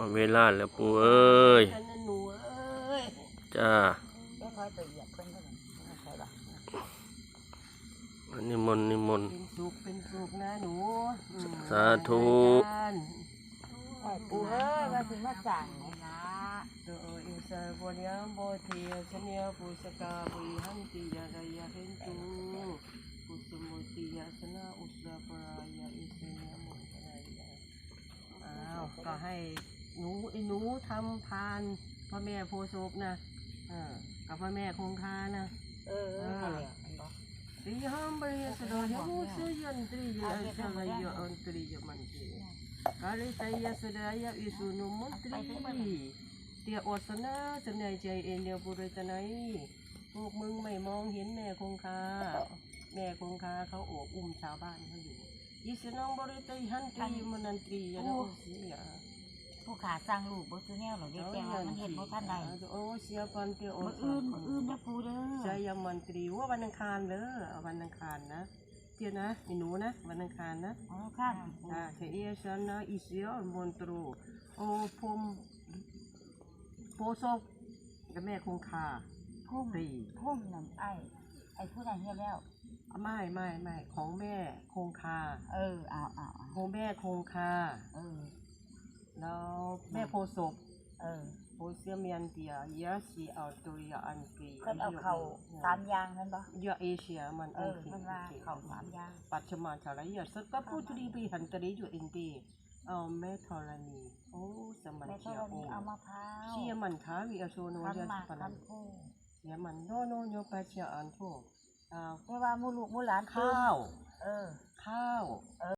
เอาเวลาแล้วปูเอ้ยอันนั้นหนูเอ้ยจ้าเดี๋ยวคอยไปเหยียบเพิ่นเท่านั้นใช่ปะนิมนต์นิมนต์ เป็นสุขเป็นสุขนะหนูอืมสาธุบ้านโอ้ยปู่เอ้ยว่าสิมาสั่งนี่นะโตอิสระบริยมโบทีชเนียปุสกาบุยหันติยาดายาเห็นตุปุสมุติยาสนาอุสราปรายาอิเสเนียมุนทนายาอ้าวก็ให้ หนูไอ้หนูทำทานพ่อแม่โพธิ์ศพนะเออกับพ่อแม่คงคานะเออเออนั่นแหละอันบ่ตีห้ามบริยสดายมุสยันตรียาชลายอันตรียมันเจกาลิตายสดายอิสุนุมุตรีเตียอดสนาจำในใจเอ็นเดียวบุริตนัยพวกมึงไม่มองเห็นแม่คงคาแม่คงคาเขาโอบอุ้มชาวบ้านเขาอยู่ยิสนองบริตยหันตรีมนันตรียาโนเสียผู้ ขาสร้างลูกบ่ซื้อแนวหรอกเด็กแต่ว่ามันเฮ็ดบ่ทันได้โอ้เสียปันเตียโอมื้ออื่นมื้ออื่นนะปู่เด้อใจยมันตรีว่าวันอังคารเด้อวันอังคารนะเตียนะไอ้หนูนะวันอังคารนะอ๋อข้างปู่อ่าเทียชันนะอิเสียมนตรูโอพมโพศกกับแม่คงคาพุ่มตรีพุ่มนั่นไอ้ไอ้ผู้นั้นเฮ็ดแล้วไม่ไม่ไม่ของแม่คงคา เออเอาเอาเอาของแม่คงคา เออ แล้วแม่โพศกเออโพเสียเมียนเตียยาสีเอาตัวยาอันกรีเพิ่นเอาเข้าสามอย่างนั่นบ่ยาเอเชียมันเออโคเพิ่นว่าเข้าสามอย่าง ปัจจุบันชาวไรยาสกปุตรีปีหันตรีอยู่อินดีเอาแม่ธรณีโอ้สมันแม่ธเชียรโอณีเอามะพร้าวเชียมันท้าวิอาโชนวคันยาหมากปนัคันนผู้เชียมันโนโนโยไปเชียอันโทอ่าแต่ว่าหมู่ลูกหมู่หลานข้าว เออ ข้าว